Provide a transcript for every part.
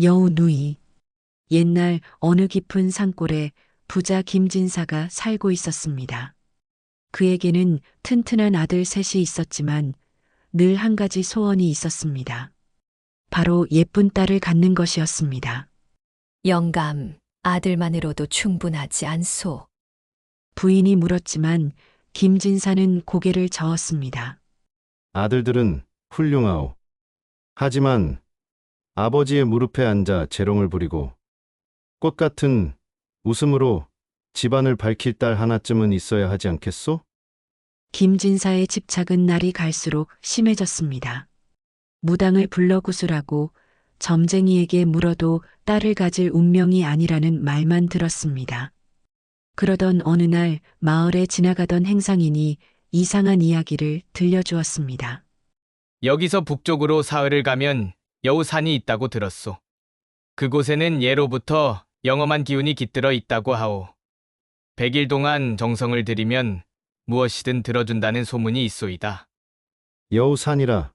여우 누이. 옛날 어느 깊은 산골에 부자 김진사가 살고 있었습니다. 그에게는 튼튼한 아들 셋이 있었지만 늘 한 가지 소원이 있었습니다. 바로 예쁜 딸을 갖는 것이었습니다. 영감, 아들만으로도 충분하지 않소. 부인이 물었지만 김진사는 고개를 저었습니다. 아들들은 훌륭하오. 하지만 아버지의 무릎에 앉아 재롱을 부리고 꽃 같은 웃음으로 집안을 밝힐 딸 하나쯤은 있어야 하지 않겠소? 김진사의 집착은 날이 갈수록 심해졌습니다. 무당을 불러 구술하고 점쟁이에게 물어도 딸을 가질 운명이 아니라는 말만 들었습니다. 그러던 어느 날 마을에 지나가던 행상인이 이상한 이야기를 들려주었습니다. 여기서 북쪽으로 사흘을 가면 여우산이 있다고 들었소. 그곳에는 예로부터 영험한 기운이 깃들어 있다고 하오. 100일 동안 정성을 들이면 무엇이든 들어준다는 소문이 있소이다. 여우산이라.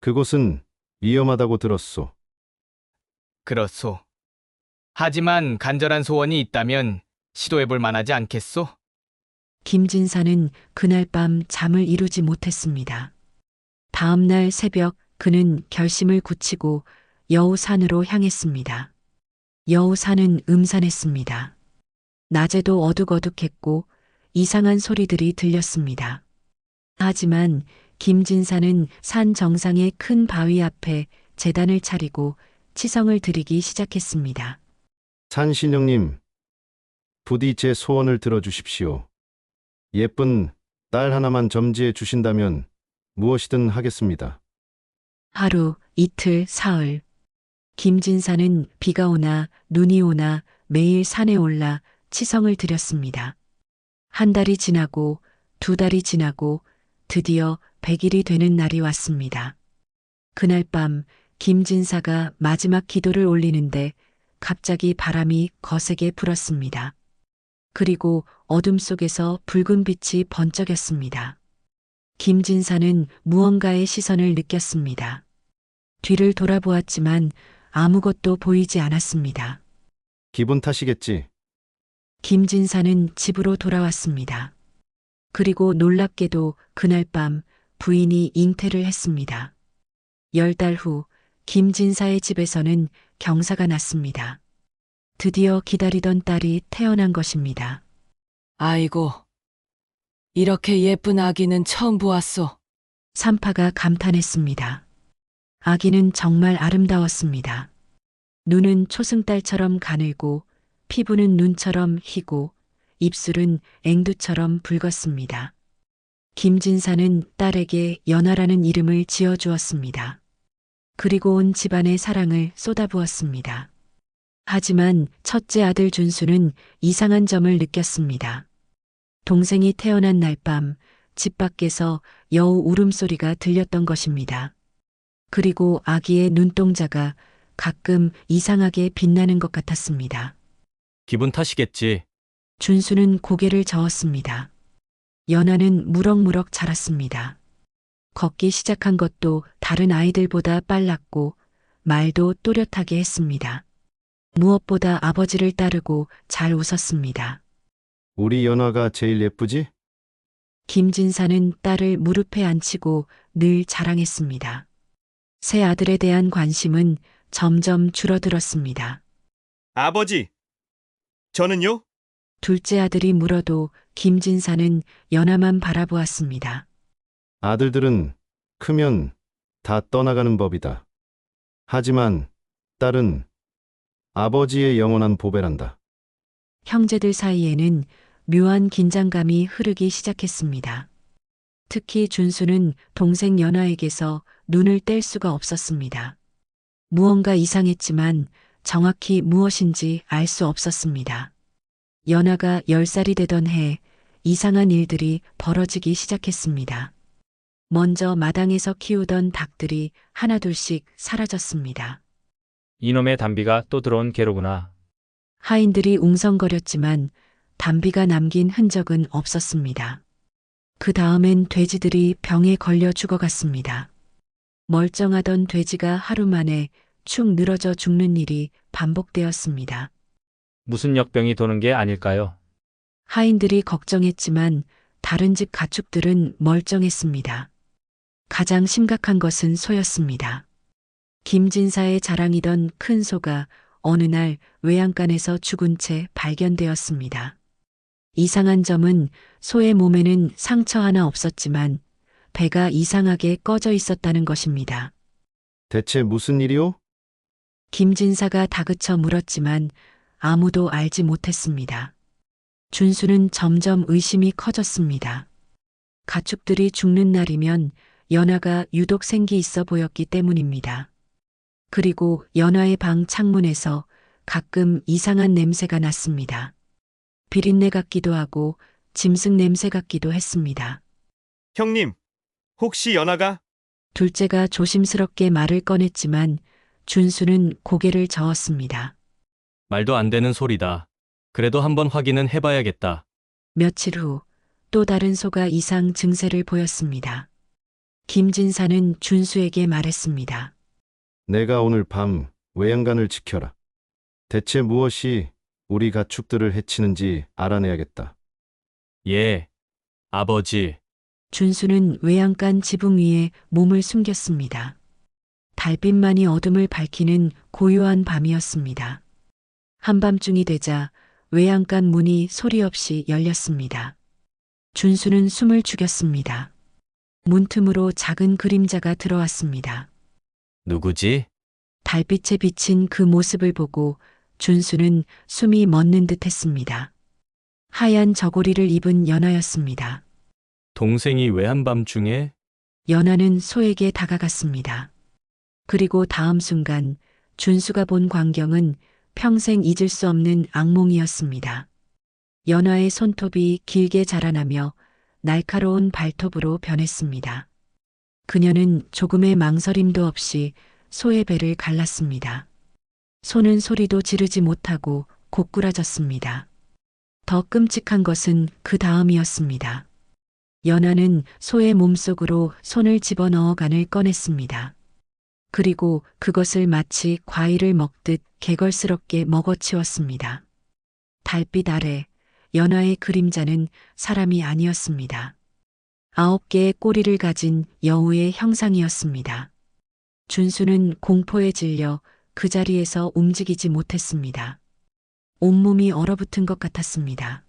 그곳은 위험하다고 들었소. 그렇소. 하지만 간절한 소원이 있다면 시도해볼 만하지 않겠소? 김진사는 그날 밤 잠을 이루지 못했습니다. 다음 날 새벽 그는 결심을 굳히고 여우산으로 향했습니다. 여우산은 음산했습니다. 낮에도 어둑어둑했고 이상한 소리들이 들렸습니다. 하지만 김진사는 산 정상의 큰 바위 앞에 재단을 차리고 치성을 드리기 시작했습니다. 산신령님, 부디 제 소원을 들어주십시오. 예쁜 딸 하나만 점지해 주신다면 무엇이든 하겠습니다. 하루, 이틀, 사흘. 김진사는 비가 오나 눈이 오나 매일 산에 올라 치성을 드렸습니다. 한 달이 지나고 두 달이 지나고 드디어 100일이 되는 날이 왔습니다. 그날 밤 김진사가 마지막 기도를 올리는데 갑자기 바람이 거세게 불었습니다. 그리고 어둠 속에서 붉은 빛이 번쩍였습니다. 김진사는 무언가의 시선을 느꼈습니다. 뒤를 돌아보았지만 아무것도 보이지 않았습니다. 기분 탓이겠지. 김진사는 집으로 돌아왔습니다. 그리고 놀랍게도 그날 밤 부인이 잉태를 했습니다. 열 달 후 김진사의 집에서는 경사가 났습니다. 드디어 기다리던 딸이 태어난 것입니다. 아이고, 이렇게 예쁜 아기는 처음 보았소. 산파가 감탄했습니다. 아기는 정말 아름다웠습니다. 눈은 초승달처럼 가늘고 피부는 눈처럼 희고 입술은 앵두처럼 붉었습니다. 김진사는 딸에게 연하라는 이름을 지어주었습니다. 그리고 온 집안의 사랑을 쏟아부었습니다. 하지만 첫째 아들 준수는 이상한 점을 느꼈습니다. 동생이 태어난 날 밤 집 밖에서 여우 울음소리가 들렸던 것입니다. 그리고 아기의 눈동자가 가끔 이상하게 빛나는 것 같았습니다. 기분 탓이겠지. 준수는 고개를 저었습니다. 연하는 무럭무럭 자랐습니다. 걷기 시작한 것도 다른 아이들보다 빨랐고 말도 또렷하게 했습니다. 무엇보다 아버지를 따르고 잘 웃었습니다. 우리 연화가 제일 예쁘지? 김진사는 딸을 무릎에 앉히고 늘 자랑했습니다. 새 아들에 대한 관심은 점점 줄어들었습니다. 아버지, 저는요? 둘째 아들이 물어도 김진사는 연하만 바라보았습니다. 아들들은 크면 다 떠나가는 법이다. 하지만 딸은 아버지의 영원한 보배란다. 형제들 사이에는 묘한 긴장감이 흐르기 시작했습니다. 특히 준수는 동생 연하에게서 눈을 뗄 수가 없었습니다. 무언가 이상했지만 정확히 무엇인지 알 수 없었습니다. 연하가 10살이 되던 해 이상한 일들이 벌어지기 시작했습니다. 먼저 마당에서 키우던 닭들이 하나둘씩 사라졌습니다. 이놈의 담비가 또 들어온 게로구나. 하인들이 웅성거렸지만 담비가 남긴 흔적은 없었습니다. 그 다음엔 돼지들이 병에 걸려 죽어갔습니다. 멀쩡하던 돼지가 하루 만에 축 늘어져 죽는 일이 반복되었습니다. 무슨 역병이 도는 게 아닐까요? 하인들이 걱정했지만 다른 집 가축들은 멀쩡했습니다. 가장 심각한 것은 소였습니다. 김진사의 자랑이던 큰 소가 어느 날 외양간에서 죽은 채 발견되었습니다. 이상한 점은 소의 몸에는 상처 하나 없었지만 배가 이상하게 꺼져 있었다는 것입니다. 대체 무슨 일이오? 김진사가 다그쳐 물었지만 아무도 알지 못했습니다. 준수는 점점 의심이 커졌습니다. 가축들이 죽는 날이면 연화가 유독 생기 있어 보였기 때문입니다. 그리고 연화의 방 창문에서 가끔 이상한 냄새가 났습니다. 비린내 같기도 하고 짐승 냄새 같기도 했습니다. 형님, 혹시 연아가 둘째가 조심스럽게 말을 꺼냈지만 준수는 고개를 저었습니다. 말도 안 되는 소리다. 그래도 한번 확인은 해봐야겠다. 며칠 후 또 다른 소가 이상 증세를 보였습니다. 김진사는 준수에게 말했습니다. 내가 오늘 밤 외양간을 지켜라. 대체 무엇이 우리 가축들을 해치는지 알아내야겠다. 예. 아버지, 준수는 외양간 지붕 위에 몸을 숨겼습니다. 달빛만이 어둠을 밝히는 고요한 밤이었습니다. 한밤중이 되자 외양간 문이 소리 없이 열렸습니다. 준수는 숨을 죽였습니다. 문틈으로 작은 그림자가 들어왔습니다. 누구지? 달빛에 비친 그 모습을 보고 준수는 숨이 멎는 듯 했습니다. 하얀 저고리를 입은 연하였습니다. 동생이 왜 한밤중에? 연하는 소에게 다가갔습니다. 그리고 다음 순간 준수가 본 광경은 평생 잊을 수 없는 악몽이었습니다. 연하의 손톱이 길게 자라나며 날카로운 발톱으로 변했습니다. 그녀는 조금의 망설임도 없이 소의 배를 갈랐습니다. 소는 소리도 지르지 못하고 고꾸라졌습니다. 더 끔찍한 것은 그 다음이었습니다. 연하는 소의 몸속으로 손을 집어넣어 간을 꺼냈습니다. 그리고 그것을 마치 과일을 먹듯 개걸스럽게 먹어치웠습니다. 달빛 아래 연하의 그림자는 사람이 아니었습니다. 아홉 개의 꼬리를 가진 여우의 형상이었습니다. 준수는 공포에 질려 그 자리에서 움직이지 못했습니다. 온몸이 얼어붙은 것 같았습니다.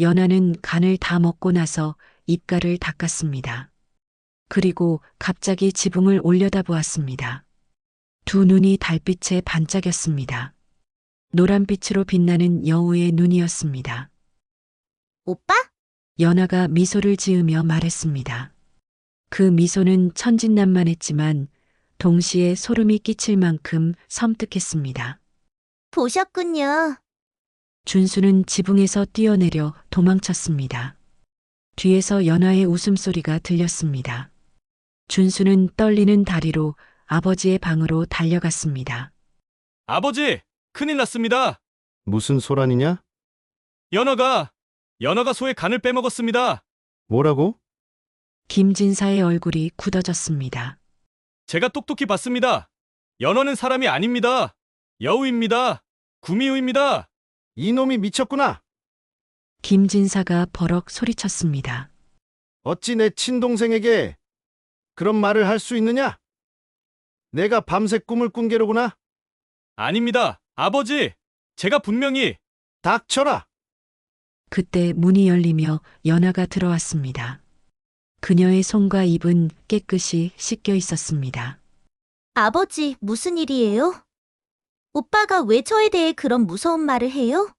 연하는 간을 다 먹고 나서 입가를 닦았습니다. 그리고 갑자기 지붕을 올려다보았습니다. 두 눈이 달빛에 반짝였습니다. 노란빛으로 빛나는 여우의 눈이었습니다. 오빠? 연하가 미소를 지으며 말했습니다. 그 미소는 천진난만했지만 동시에 소름이 끼칠 만큼 섬뜩했습니다. 보셨군요. 준수는 지붕에서 뛰어내려 도망쳤습니다. 뒤에서 연하의 웃음소리가 들렸습니다. 준수는 떨리는 다리로 아버지의 방으로 달려갔습니다. 아버지! 큰일 났습니다! 무슨 소란이냐? 연어가, 연어가 소의 간을 빼먹었습니다! 뭐라고? 김진사의 얼굴이 굳어졌습니다. 제가 똑똑히 봤습니다! 연어는 사람이 아닙니다! 여우입니다! 구미호입니다! 이놈이 미쳤구나! 김진사가 버럭 소리쳤습니다. 어찌 내 친동생에게 그런 말을 할 수 있느냐? 내가 밤새 꿈을 꾼 게로구나? 아닙니다! 아버지! 제가 분명히 닥쳐라! 그때 문이 열리며 연하가 들어왔습니다. 그녀의 손과 입은 깨끗이 씻겨 있었습니다. 아버지, 무슨 일이에요? 오빠가 왜 저에 대해 그런 무서운 말을 해요?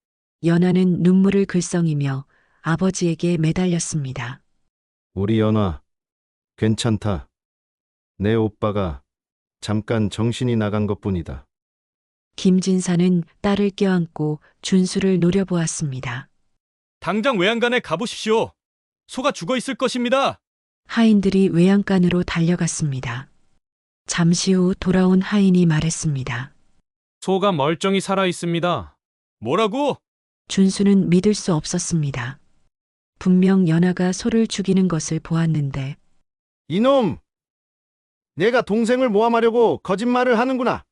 연하는 눈물을 글썽이며 아버지에게 매달렸습니다. 우리 연화, 괜찮다. 내 오빠가 잠깐 정신이 나간 것 뿐이다. 김진사는 딸을 껴안고 준수를 노려보았습니다. 당장 외양간에 가보십시오! 소가 죽어 있을 것입니다! 하인들이 외양간으로 달려갔습니다. 잠시 후 돌아온 하인이 말했습니다. 소가 멀쩡히 살아 있습니다. 뭐라고? 준수는 믿을 수 없었습니다. 분명 연하가 소를 죽이는 것을 보았는데 이놈! 내가 동생을 모함하려고 거짓말을 하는구나.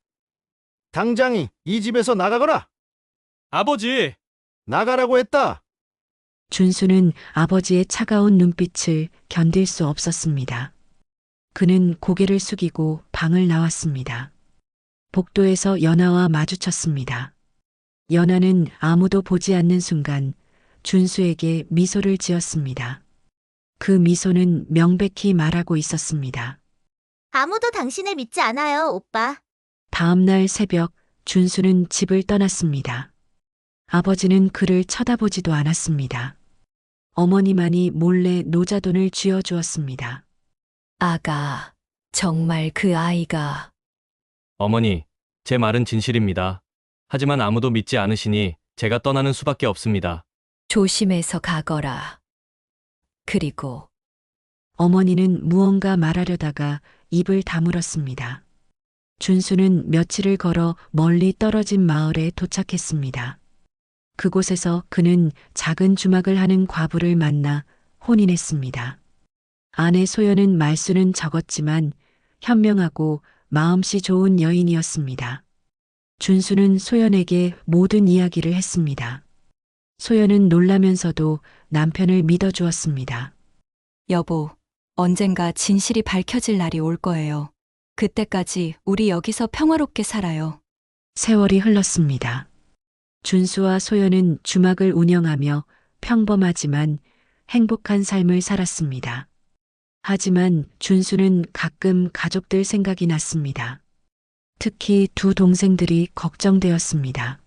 당장이 이 집에서 나가거라. 아버지! 나가라고 했다. 준수는 아버지의 차가운 눈빛을 견딜 수 없었습니다. 그는 고개를 숙이고 방을 나왔습니다. 복도에서 연하와 마주쳤습니다. 연하는 아무도 보지 않는 순간 준수에게 미소를 지었습니다. 그 미소는 명백히 말하고 있었습니다. 아무도 당신을 믿지 않아요, 오빠. 다음 날 새벽 준수는 집을 떠났습니다. 아버지는 그를 쳐다보지도 않았습니다. 어머니만이 몰래 노자돈을 쥐어주었습니다. 아가, 정말 그 아이가 어머니, 제 말은 진실입니다. 하지만 아무도 믿지 않으시니 제가 떠나는 수밖에 없습니다. 조심해서 가거라. 그리고 어머니는 무언가 말하려다가 입을 다물었습니다. 준수는 며칠을 걸어 멀리 떨어진 마을에 도착했습니다. 그곳에서 그는 작은 주막을 하는 과부를 만나 혼인했습니다. 아내 소연은 말수는 적었지만 현명하고 마음씨 좋은 여인이었습니다. 준수는 소연에게 모든 이야기를 했습니다. 소연은 놀라면서도 남편을 믿어주었습니다. 여보, 언젠가 진실이 밝혀질 날이 올 거예요. 그때까지 우리 여기서 평화롭게 살아요. 세월이 흘렀습니다. 준수와 소연은 주막을 운영하며 평범하지만 행복한 삶을 살았습니다. 하지만 준수는 가끔 가족들 생각이 났습니다. 특히 두 동생들이 걱정되었습니다.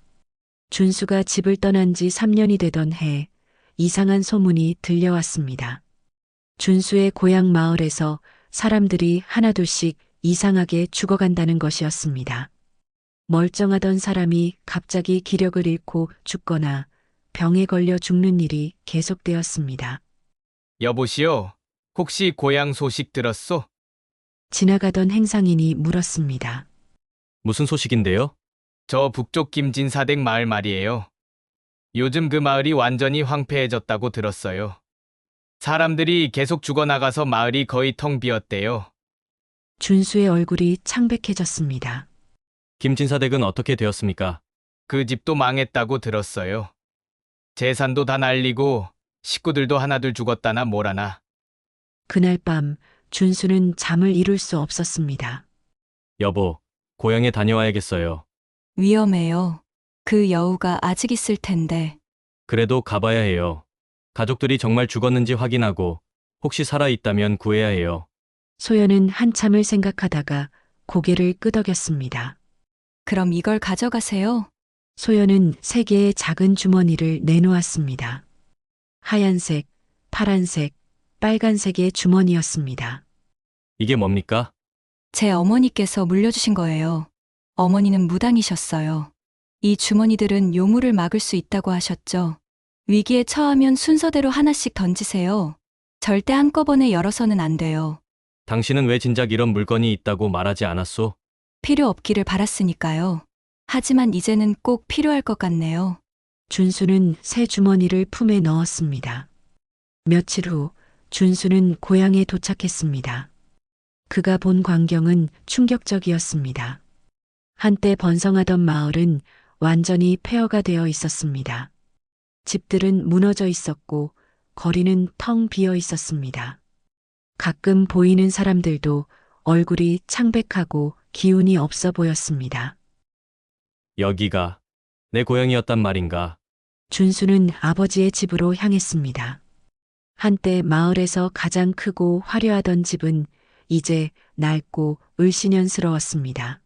준수가 집을 떠난 지 3년이 되던 해 이상한 소문이 들려왔습니다. 준수의 고향 마을에서 사람들이 하나둘씩 이상하게 죽어간다는 것이었습니다. 멀쩡하던 사람이 갑자기 기력을 잃고 죽거나 병에 걸려 죽는 일이 계속되었습니다. 여보시오, 혹시 고향 소식 들었소? 지나가던 행상인이 물었습니다. 무슨 소식인데요? 저 북쪽 김진사댁 마을 말이에요. 요즘 그 마을이 완전히 황폐해졌다고 들었어요. 사람들이 계속 죽어나가서 마을이 거의 텅 비었대요. 준수의 얼굴이 창백해졌습니다. 김진사댁은 어떻게 되었습니까? 그 집도 망했다고 들었어요. 재산도 다 날리고 식구들도 하나둘 죽었다나 뭐라나. 그날 밤 준수는 잠을 이룰 수 없었습니다. 여보, 고향에 다녀와야겠어요. 위험해요. 그 여우가 아직 있을 텐데. 그래도 가봐야 해요. 가족들이 정말 죽었는지 확인하고 혹시 살아있다면 구해야 해요. 소연은 한참을 생각하다가 고개를 끄덕였습니다. 그럼 이걸 가져가세요. 소연은 세 개의 작은 주머니를 내놓았습니다. 하얀색, 파란색, 빨간색의 주머니였습니다. 이게 뭡니까? 제 어머니께서 물려주신 거예요. 어머니는 무당이셨어요. 이 주머니들은 요물을 막을 수 있다고 하셨죠. 위기에 처하면 순서대로 하나씩 던지세요. 절대 한꺼번에 열어서는 안 돼요. 당신은 왜 진작 이런 물건이 있다고 말하지 않았소? 필요 없기를 바랐으니까요. 하지만 이제는 꼭 필요할 것 같네요. 준수는 새 주머니를 품에 넣었습니다. 며칠 후 준수는 고향에 도착했습니다. 그가 본 광경은 충격적이었습니다. 한때 번성하던 마을은 완전히 폐허가 되어 있었습니다. 집들은 무너져 있었고 거리는 텅 비어 있었습니다. 가끔 보이는 사람들도 얼굴이 창백하고 기운이 없어 보였습니다. 여기가 내 고향이었단 말인가? 준수는 아버지의 집으로 향했습니다. 한때 마을에서 가장 크고 화려하던 집은 이제 낡고 을씨년스러웠습니다.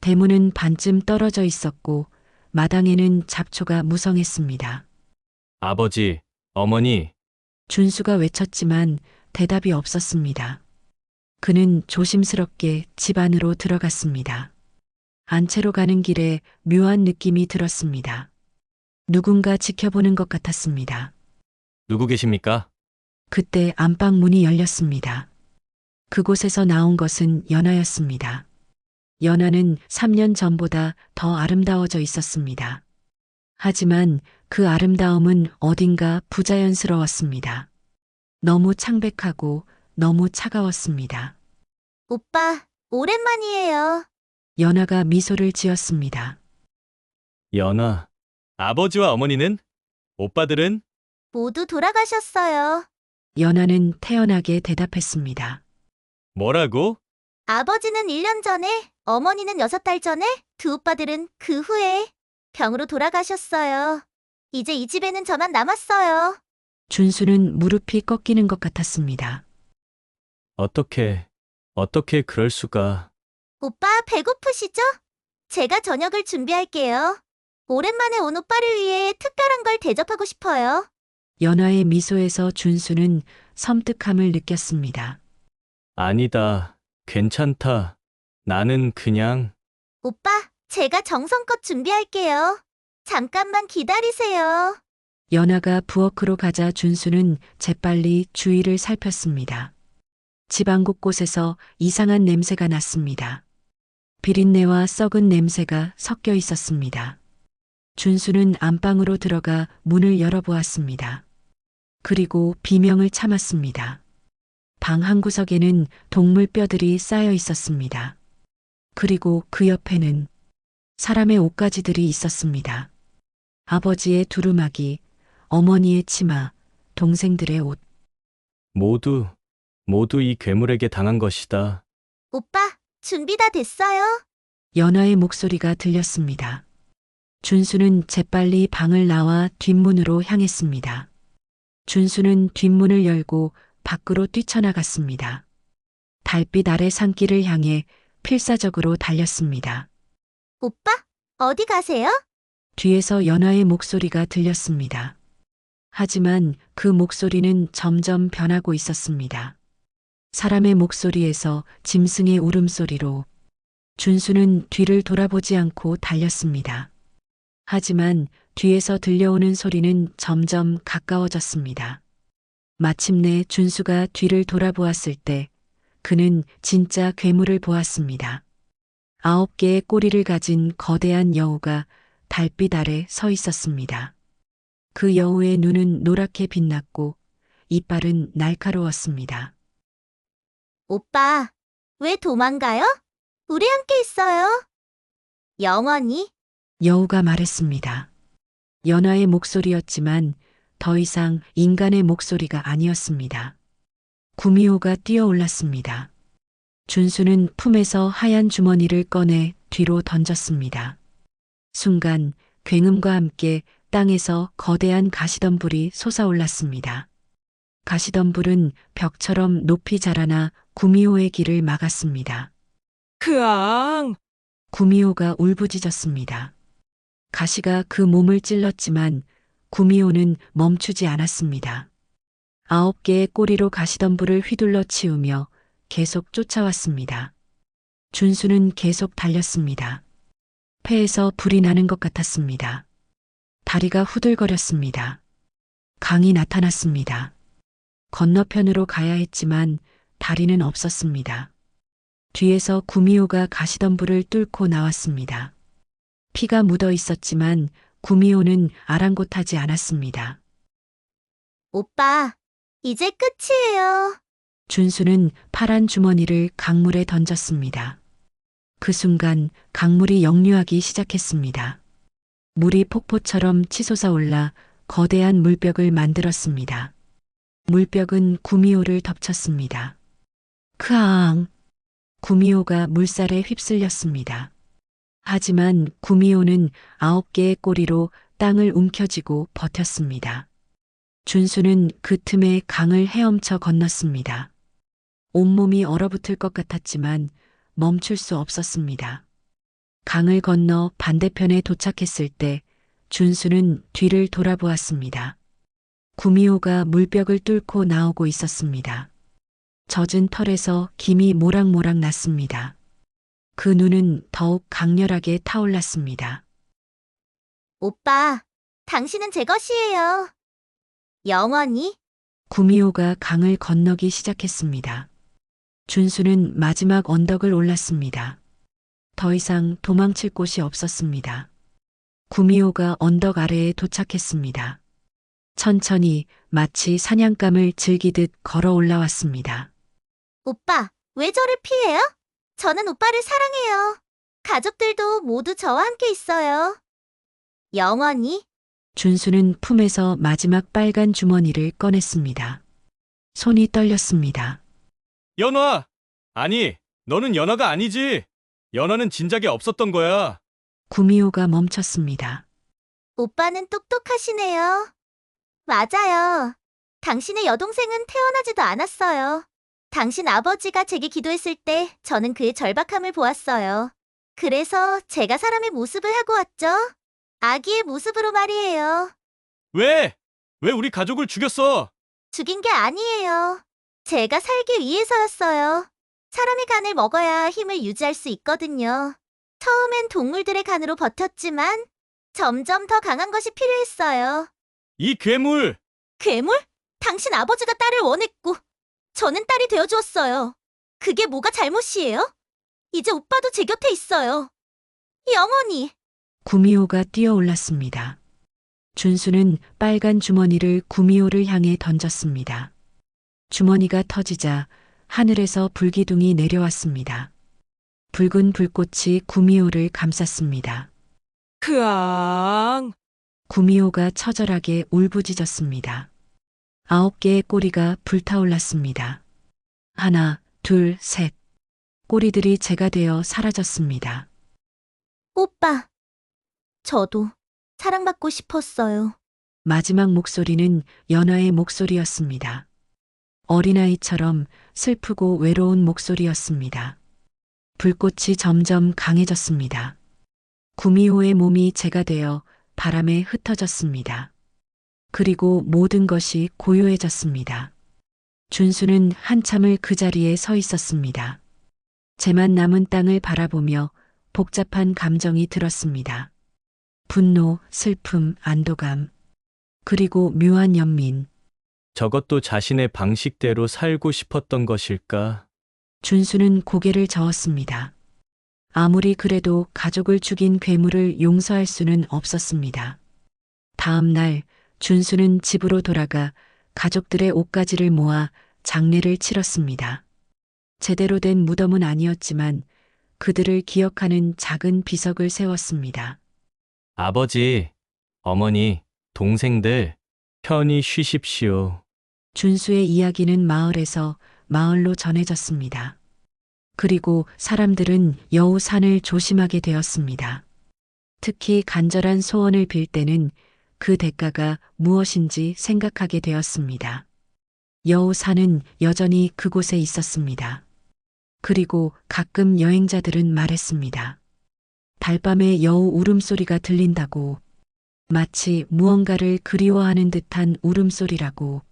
대문은 반쯤 떨어져 있었고 마당에는 잡초가 무성했습니다. 아버지, 어머니, 준수가 외쳤지만 대답이 없었습니다. 그는 조심스럽게 집 안으로 들어갔습니다. 안채로 가는 길에 묘한 느낌이 들었습니다. 누군가 지켜보는 것 같았습니다. 누구 계십니까? 그때 안방 문이 열렸습니다. 그곳에서 나온 것은 연하였습니다. 연하는 3년 전보다 더 아름다워져 있었습니다. 하지만 그 아름다움은 어딘가 부자연스러웠습니다. 너무 창백하고 너무 차가웠습니다. 오빠, 오랜만이에요. 연아가 미소를 지었습니다. 연아, 아버지와 어머니는? 오빠들은? 모두 돌아가셨어요. 연아는 태연하게 대답했습니다. 뭐라고? 아버지는 1년 전에, 어머니는 6달 전에, 두 오빠들은 그 후에 병으로 돌아가셨어요. 이제 이 집에는 저만 남았어요. 준수는 무릎이 꺾이는 것 같았습니다. 어떻게, 어떻게 그럴 수가. 오빠 배고프시죠? 제가 저녁을 준비할게요. 오랜만에 온 오빠를 위해 특별한 걸 대접하고 싶어요. 연아의 미소에서 준수는 섬뜩함을 느꼈습니다. 아니다. 괜찮다. 나는 그냥, 오빠, 제가 정성껏 준비할게요. 잠깐만 기다리세요. 연아가 부엌으로 가자 준수는 재빨리 주위를 살폈습니다. 집안 곳곳에서 이상한 냄새가 났습니다. 비린내와 썩은 냄새가 섞여 있었습니다. 준수는 안방으로 들어가 문을 열어보았습니다. 그리고 비명을 참았습니다. 방 한 구석에는 동물 뼈들이 쌓여 있었습니다. 그리고 그 옆에는 사람의 옷가지들이 있었습니다. 아버지의 두루마기, 어머니의 치마, 동생들의 옷. 모두, 모두 이 괴물에게 당한 것이다. 오빠, 준비 다 됐어요? 연아의 목소리가 들렸습니다. 준수는 재빨리 방을 나와 뒷문으로 향했습니다. 준수는 뒷문을 열고 밖으로 뛰쳐나갔습니다. 달빛 아래 산길을 향해 필사적으로 달렸습니다. 오빠, 어디 가세요? 뒤에서 연아의 목소리가 들렸습니다. 하지만 그 목소리는 점점 변하고 있었습니다. 사람의 목소리에서 짐승의 울음소리로 준수는 뒤를 돌아보지 않고 달렸습니다. 하지만 뒤에서 들려오는 소리는 점점 가까워졌습니다. 마침내 준수가 뒤를 돌아보았을 때 그는 진짜 괴물을 보았습니다. 아홉 개의 꼬리를 가진 거대한 여우가 달빛 아래 서 있었습니다. 그 여우의 눈은 노랗게 빛났고 이빨은 날카로웠습니다. 오빠, 왜 도망가요? 우리 함께 있어요. 영원히 여우가 말했습니다. 연하의 목소리였지만 더 이상 인간의 목소리가 아니었습니다. 구미호가 뛰어올랐습니다. 준수는 품에서 하얀 주머니를 꺼내 뒤로 던졌습니다. 순간 굉음과 함께 땅에서 거대한 가시덤불이 솟아올랐습니다. 가시덤불은 벽처럼 높이 자라나 구미호의 길을 막았습니다. 크앙! 구미호가 울부짖었습니다. 가시가 그 몸을 찔렀지만 구미호는 멈추지 않았습니다. 아홉 개의 꼬리로 가시덤불을 휘둘러 치우며 계속 쫓아왔습니다. 준수는 계속 달렸습니다. 폐에서 불이 나는 것 같았습니다. 다리가 후들거렸습니다. 강이 나타났습니다. 건너편으로 가야 했지만 다리는 없었습니다. 뒤에서 구미호가 가시덤불을 뚫고 나왔습니다. 피가 묻어 있었지만 구미호는 아랑곳하지 않았습니다. 오빠, 이제 끝이에요. 준수는 파란 주머니를 강물에 던졌습니다. 그 순간 강물이 역류하기 시작했습니다. 물이 폭포처럼 치솟아 올라 거대한 물벽을 만들었습니다. 물벽은 구미호를 덮쳤습니다. 크앙! 구미호가 물살에 휩쓸렸습니다. 하지만 구미호는 아홉 개의 꼬리로 땅을 움켜쥐고 버텼습니다. 준수는 그 틈에 강을 헤엄쳐 건넜습니다. 온몸이 얼어붙을 것 같았지만 멈출 수 없었습니다. 강을 건너 반대편에 도착했을 때 준수는 뒤를 돌아보았습니다. 구미호가 물벽을 뚫고 나오고 있었습니다. 젖은 털에서 김이 모락모락 났습니다. 그 눈은 더욱 강렬하게 타올랐습니다. 오빠, 당신은 제 것이에요. 영원히 구미호가 강을 건너기 시작했습니다. 준수는 마지막 언덕을 올랐습니다. 더 이상 도망칠 곳이 없었습니다. 구미호가 언덕 아래에 도착했습니다. 천천히 마치 사냥감을 즐기듯 걸어 올라왔습니다. 오빠, 왜 저를 피해요? 저는 오빠를 사랑해요. 가족들도 모두 저와 함께 있어요. 영원히 준수는 품에서 마지막 빨간 주머니를 꺼냈습니다. 손이 떨렸습니다. 연화! 아니, 너는 연화가 아니지. 연화는 진작에 없었던 거야. 구미호가 멈췄습니다. 오빠는 똑똑하시네요. 맞아요. 당신의 여동생은 태어나지도 않았어요. 당신 아버지가 제게 기도했을 때 저는 그의 절박함을 보았어요. 그래서 제가 사람의 모습을 하고 왔죠. 아기의 모습으로 말이에요. 왜? 왜 우리 가족을 죽였어? 죽인 게 아니에요. 제가 살기 위해서였어요. 사람의 간을 먹어야 힘을 유지할 수 있거든요. 처음엔 동물들의 간으로 버텼지만 점점 더 강한 것이 필요했어요. 이 괴물! 괴물? 당신 아버지가 딸을 원했고 저는 딸이 되어주었어요. 그게 뭐가 잘못이에요? 이제 오빠도 제 곁에 있어요. 영원히. 구미호가 뛰어올랐습니다. 준수는 빨간 주머니를 구미호를 향해 던졌습니다. 주머니가 터지자 하늘에서 불기둥이 내려왔습니다. 붉은 불꽃이 구미호를 감쌌습니다. 크앙. 구미호가 처절하게 울부짖었습니다. 아홉 개의 꼬리가 불타올랐습니다. 하나, 둘, 셋. 꼬리들이 재가 되어 사라졌습니다. 오빠. 저도 사랑받고 싶었어요. 마지막 목소리는 연하의 목소리였습니다. 어린아이처럼 슬프고 외로운 목소리였습니다. 불꽃이 점점 강해졌습니다. 구미호의 몸이 재가 되어 바람에 흩어졌습니다. 그리고 모든 것이 고요해졌습니다. 준수는 한참을 그 자리에 서 있었습니다. 재만 남은 땅을 바라보며 복잡한 감정이 들었습니다. 분노, 슬픔, 안도감, 그리고 묘한 연민. 저것도 자신의 방식대로 살고 싶었던 것일까? 준수는 고개를 저었습니다. 아무리 그래도 가족을 죽인 괴물을 용서할 수는 없었습니다. 다음 날 준수는 집으로 돌아가 가족들의 옷가지를 모아 장례를 치렀습니다. 제대로 된 무덤은 아니었지만 그들을 기억하는 작은 비석을 세웠습니다. 아버지, 어머니, 동생들, 편히 쉬십시오. 준수의 이야기는 마을에서 마을로 전해졌습니다. 그리고 사람들은 여우 산을 조심하게 되었습니다. 특히 간절한 소원을 빌 때는 그 대가가 무엇인지 생각하게 되었습니다. 여우산은 여전히 그곳에 있었습니다. 그리고 가끔 여행자들은 말했습니다. 달밤에 여우 울음소리가 들린다고 마치 무언가를 그리워하는 듯한 울음소리라고